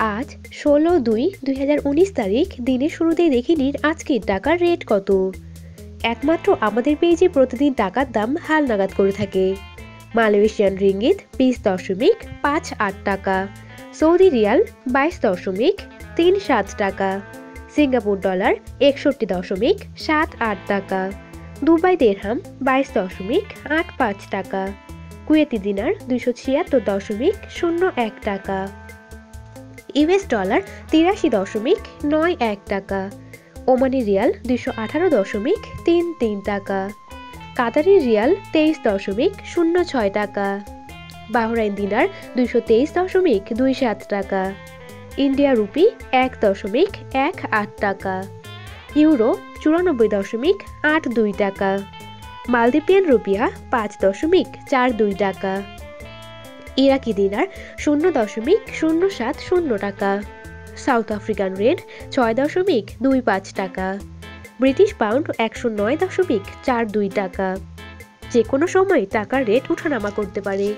আজ ষোলো দুই দুই তারিখ, দিনের শুরুতেই দেখে নিন আজকের টাকার রেট কত। একমাত্র আমাদের পেজে প্রতিদিন টাকার দাম হাল নাগাদ করে থাকে। মালয়েশিয়ান রিঙ্গিত বিশ দশমিক পাঁচ আট টাকা। সৌদি রিয়াল বাইশ দশমিক তিন সাত টাকা। সিঙ্গাপুর ডলার একষট্টি দশমিক সাত আট টাকা। দুবাই দেড়হাম বাইশ দশমিক আট পাঁচ টাকা। কুয়েতি দিনার দুইশো ছিয়াত্তর দশমিক শূন্য এক টাকা। ইউএস ডলার তিরাশি দশমিক নয় এক টাকা। ওমানি রিয়াল দুশো আঠারো দশমিক তিন তিন টাকা। কাতারি রিয়াল তেইশ দশমিক শূন্য ছয় টাকা। বাহরাইন দিনার দুইশো তেইশ দশমিক দুই সাত টাকা। ইন্ডিয়া রুপি এক দশমিক এক আট টাকা। ইউরো চুরানব্বই দশমিক আট দুই টাকা। মালদ্বীপিয়ান রুপিয়া পাঁচ দশমিক চার দুই টাকা। ইরাকি দিনার শূন্য দশমিক শূন্য সাত শূন্য টাকা। সাউথ আফ্রিকান রেড ছয় দশমিক দুই পাঁচ টাকা। ব্রিটিশ পাউন্ড একশো নয় দশমিক চার দুই টাকা। যে কোনো সময় টাকার রেট ওঠানামা করতে পারে।